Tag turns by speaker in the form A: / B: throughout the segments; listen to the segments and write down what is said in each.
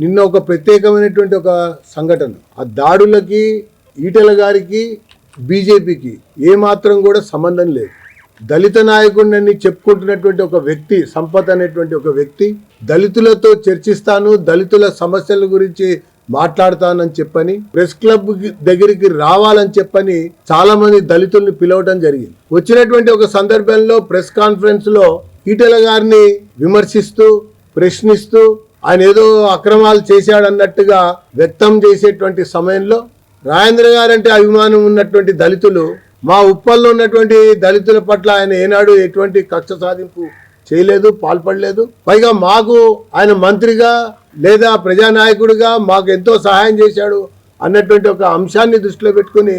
A: నిన్న ఒక ప్రత్యేకమైనటువంటి ఒక సంఘటన. ఆ దాడులకి ఈటెల గారికి బీజేపీకి ఏమాత్రం కూడా సంబంధం లేదు. దళిత నాయకుడిని చెప్పుకుంటున్నటువంటి ఒక వ్యక్తి సంపత్ అనేటువంటి ఒక వ్యక్తి దళితులతో చర్చిస్తాను దళితుల సమస్యల గురించి మాట్లాడతానని చెప్పని ప్రెస్ క్లబ్ దగ్గరికి రావాలని చెప్పని చాలా మంది దళితుల్ని పిలవడం జరిగింది. వచ్చినటువంటి ఒక సందర్భంలో ప్రెస్ కాన్ఫరెన్స్లో ఈటెల గారిని విమర్శిస్తూ ప్రశ్నిస్తూ ఆయన ఏదో అక్రమాలు చేశాడన్నట్టుగా వ్యక్తం చేసేటువంటి సమయంలో రాజేంద్ర గారంటే అభిమానం ఉన్నటువంటి దళితులు మా ఉప్పల్లో ఉన్నటువంటి దళితుల పట్ల ఆయన ఏనాడు ఎటువంటి కక్ష సాధింపు చేయలేదు పాల్పడలేదు. పైగా మాకు ఆయన మంత్రిగా లేదా ప్రజానాయకుడిగా మాకు ఎంతో సహాయం చేశాడు అన్నటువంటి ఒక అంశాన్ని దృష్టిలో పెట్టుకుని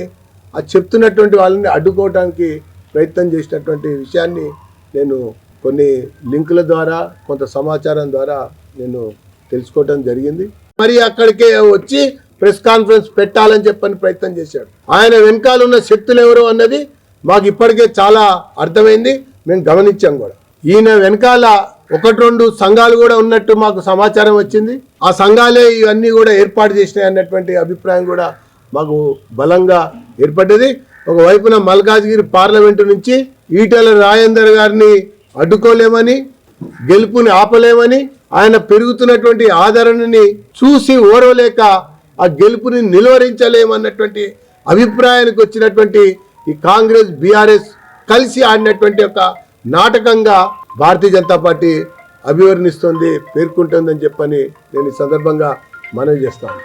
A: అది చెప్తున్నటువంటి వాళ్ళని అడ్డుకోవడానికి ప్రయత్నం చేసినటువంటి విషయాన్ని నేను కొన్ని లింకుల ద్వారా కొంత సమాచారం ద్వారా నేను తెలుసుకోవటం జరిగింది. మరి అక్కడికే వచ్చి ప్రెస్ కాన్ఫరెన్స్ పెట్టాలని చెప్పని ప్రయత్నం చేశాడు. ఆయన వెనకాల ఉన్న శక్తులు ఎవరు అన్నది మాకు ఇప్పటికే చాలా అర్థమైంది. మేము గమనించాం కూడా. ఈయన వెనకాల ఒకటి రెండు సంఘాలు కూడా ఉన్నట్టు మాకు సమాచారం వచ్చింది. ఆ సంఘాలే ఇవన్నీ కూడా ఏర్పాటు చేసినాయి అన్నటువంటి అభిప్రాయం కూడా మాకు బలంగా ఏర్పడ్డది. ఒకవైపున మల్కాజ్గిరి పార్లమెంటు నుంచి ఈటల రాజేందర్ గారిని అడ్డుకోలేమని గెలుపుని ఆపలేమని ఆయన పెరుగుతున్నటువంటి ఆదరణని చూసి ఓరవలేక ఆ గెలుపుని నిలువరించలేమన్నటువంటి అభిప్రాయానికి వచ్చినటువంటి ఈ కాంగ్రెస్ బీఆర్ఎస్ కలిసి ఆడినటువంటి ఒక నాటకంగా భారతీయ జనతా పార్టీ అభివర్ణిస్తుంది పేర్కొంటుందని చెప్పని నేను ఈ సందర్భంగా మనవి చేస్తాను.